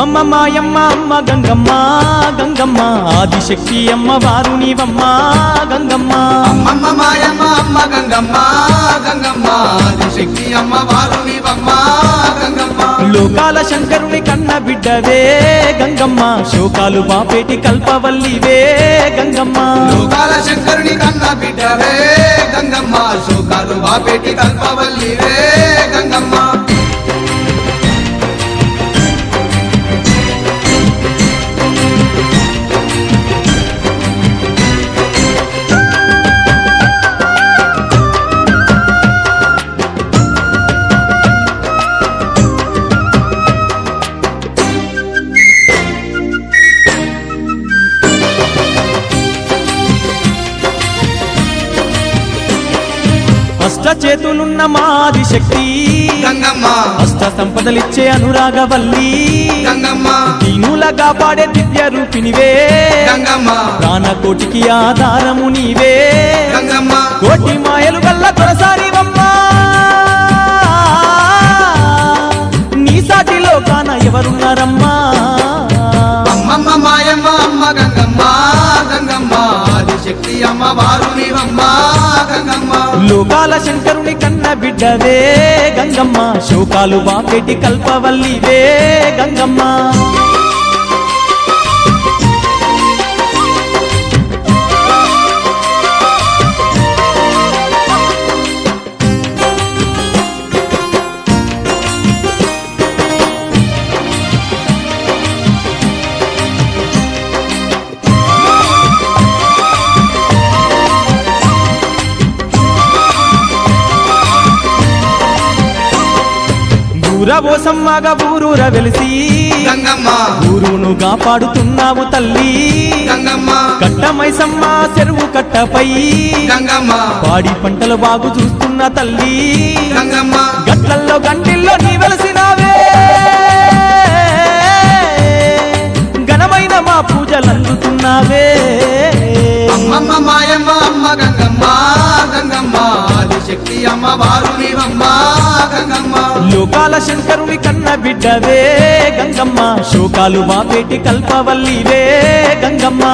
అమ్మమ్మ మాయమ్మ అమ్మ గంగమ్మ గంగమ్మ ఆదిశక్తి అమ్మ వారు నీవమ్మ గంగమ్మ. అమ్మమ్మ మాయమ్మ అమ్మ గంగమ్మ గంగమ్మ ఆదిశక్తి అమ్మ వారు నీవమ్మ గంగమ్మ. లోకాల శంకరుని కన్న బిడ్డవే గంగమ్మ శోకాలు బాపేటి కల్పవల్లివే గంగమ్మ. లోకాల శంకరుని కన్న బిడ్డవే గంగమ్మ శోకాలు బాపేటి కల్పవల్లివే అష్ట చేతులున్న మాది శక్తి. గంగమ్మ. అష్ట సంపదలిచ్చే అనురాగవల్లి. గంగమ్మ. దీనులగా పాడే దివ్య రూపినివే గంగమ్మ. ప్రాణకోటికి ఆధారము నీవే. గంగమ్మ. కోటి మాయలు గల్ల తొలసారివమ్మా నీ సాటిలో కాన ఎవరున్నారమ్మా? అమ్మమ్మ మాయమ్మ అమ్మ గంగమ్మ గంగమ్మ. ఆదిశక్తి అమ్మ వారు గంగమ్మ లోకాల శంకరుని కన్న బిడ్డవే గంగమ్మ. శోకాలు బాపెట్టి కల్పవల్లివే గంగమ్మ. ఊరవోసమ్మగా ఊరూర వెలిసి. ఊరును కాపాడుతున్నావు తల్లి. కట్టమైసమ్మ చెరువు కట్టపై. పాడి పంటలు బాగు చూస్తున్న తల్లి. గట్లల్లో గంటిల్లో నీ వెలసినావే. ఘనమైన మా పూజలు అందుతున్నావే. అమ్మమ్మ మాయమ్మ అమ్మ గంగమ్మ గంగమ్మ. ఆదిశక్తి అమ్మ వారు నీవమ్మ. లోకాల శంకరుని కన్న బిడ్డవే గంగమ్మ. శోకాలు బాపేటి కల్పవల్లివే గంగమ్మ.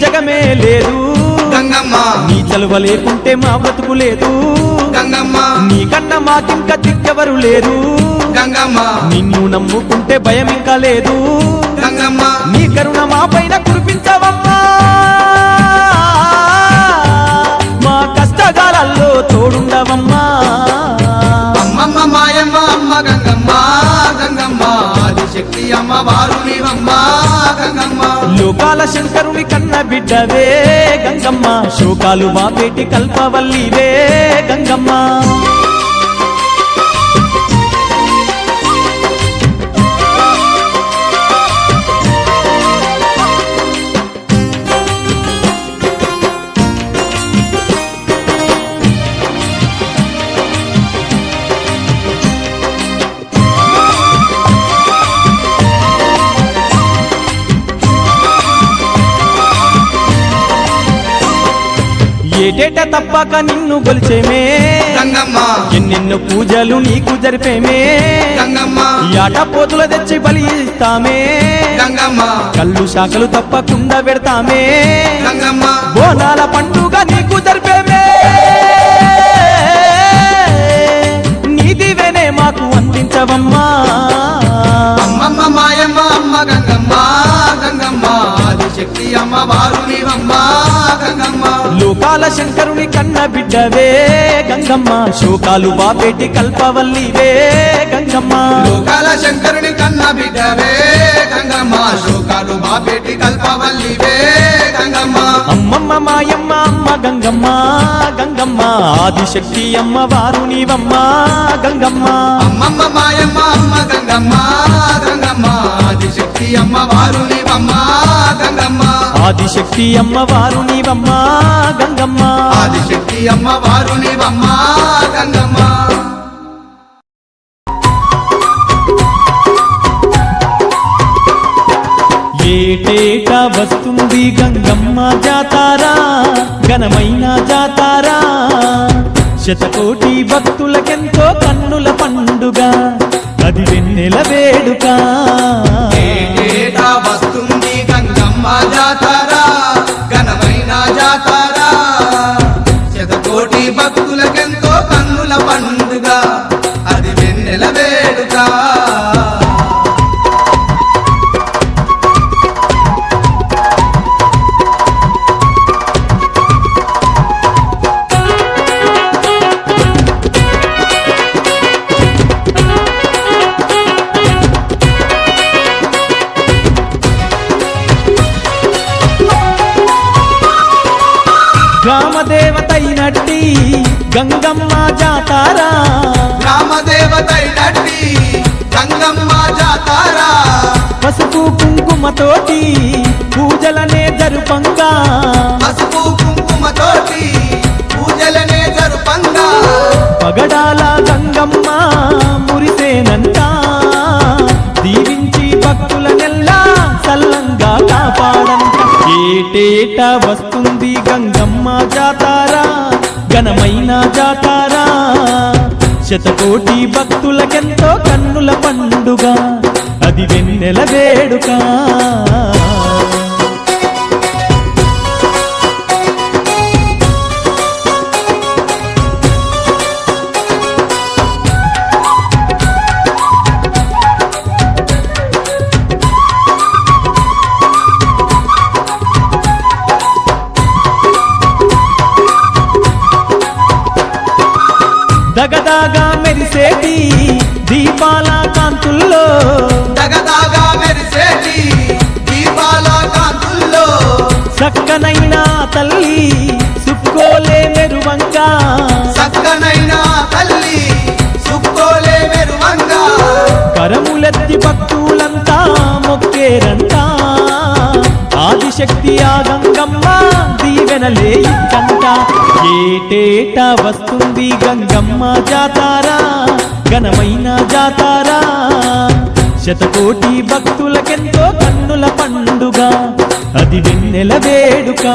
జగమే లేదు. గంగమ్మ. నీ చలువ లేకుంటే మా బ్రతుకు లేదు. గంగమ్మ. నీకన్నా మాకింక దిక్కెవరు లేరు గంగమ్మ. నిన్ను నమ్ముకుంటే భయం ఇంకా లేదు. గంగమ్మ. నీ కరుణ మా శోకాల శంకరుని కన్న బిడ్డవే గంగమ్మ. శోకాలు బాపేటి కల్పవల్లివే గంగమ్మ. ఏటేట తప్పక నిన్ను గొలిచేమే. ఎన్నెన్నో పూజలు నీకు జరిపేమే. యాట పోతుల తెచ్చి బలి ఇస్తామే. కళ్ళు శాఖలు తప్పకుండా పెడతామే. బోనాల పండుగ నీకు జరిపేమే. నీదివేనే మాకు అందించవమ్మా. అమ్మమ్మ మాయమ్మ అమ్మ గంగమ్మ గంగమ్మ. ఆదిశక్తి అమ్మ వారు నీవమ్మ. లోకాల శంకరుని కన్న బిడ్డవే గంగమ్మ. శోకాలు బాపేటి కల్పవల్లివే గంగమ్మ. లోకాల శంకరుని కన్న బిడ్డవే గంగమ్మ. శోకాలు బాపేటి కల్పవల్లివే గంగమ్మ. అమ్మమ్మ మాయమ్మ అమ్మ గంగమ్మ గంగమ్మ. ఆదిశక్తి అమ్మవారు నీవమ్మ గంగమ్మ. అమ్మమ్మ మాయమ్మ అమ్మ గంగమ్మ గంగమ్మ. ఆదిశక్తి అమ్మ వారు నీవమ్మ గంగమ్మ. ఆదిశక్తి అమ్మవారు నీవమ్మ గంగమ్మ. ఆదిశక్తి అమ్మ వారు నీవమ్మ గంగమ్మ. ఏటేటా వస్తుంది గంగమ్మ జాతారా ఘనమైన జాతారా. శతకోటి భక్తులకెంతో కన్నుల పండుగ అది వెన్నెల వేడుక. గంగమ్మ జాతారా? గ్రామదేవతైనట్టి గంగమ్మ జాతర? పసుపు కుంకుమతోటి పూజలనే జరుపంగా. పసుపు కుంకుమతోటి పూజలనే జరుపంగా. పగడాల గంగమ్మ మురిసేనంట దీవించి భక్తుల నెల్లా సల్లంగా కాపాడంట ఏటేటా వస్తుంది గంగమ్మ జాతారా? ఘనమైన జాతారా. శతకోటి భక్తులకెంతో కన్నుల పండుగ. అది వెన్నెల వేడుక. దగదాగా మెరిసేటి దీపాల కాంతుల్లో దగదాగా మెరిసేటి దీపాల కాంతుల్లో చక్కనైన తల్లి సుక్కోలే మెరువంగా సక్కనైన తల్లి సుక్కోలే మెరువంగా కరములెత్తి భక్తులంతా మొక్కేరంట ఆదిశక్తి ఆ గంగమ్మ దీవెనలే ఇచ్చంట ఏటేట వస్తుంది గంగమ్మ జాతారా? ఘనమైన జాతారా. శతకోటి భక్తులకెంతో కన్నుల పండుగ. అది వెన్నెల వేడుక.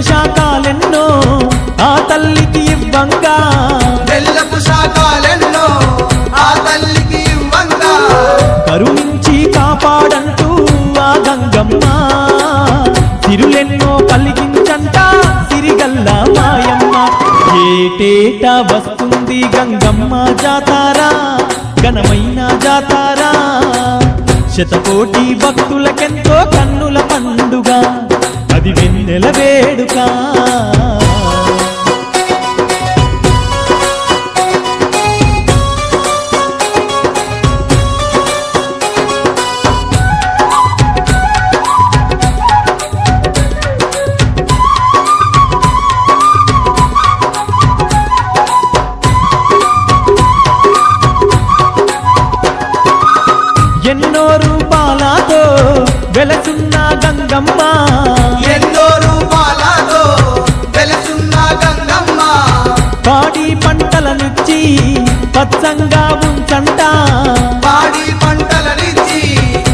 బెల్లపు శాఖలెన్నో ఆ తల్లికి ఇవ్వంగా. బెల్లపు శాఖలెన్నో ఆ తల్లికి ఇవ్వంగా. కరుణించి కాపాడంటూ ఆ గంగమ్మ. సిరులెన్నో కలిగించంట సిరిగల్ల మాయమ్మ. ఏటేటా వస్తుంది గంగమ్మ జాతారా? ఘనమైన జాతారా. శతకోటి భక్తులకెంతో కన్నుల పండుగ. అది వెన్నెల వేడుక. ఎన్నో రూపాలతో వెలసున్న గంగమ్మ. వెలుసున్న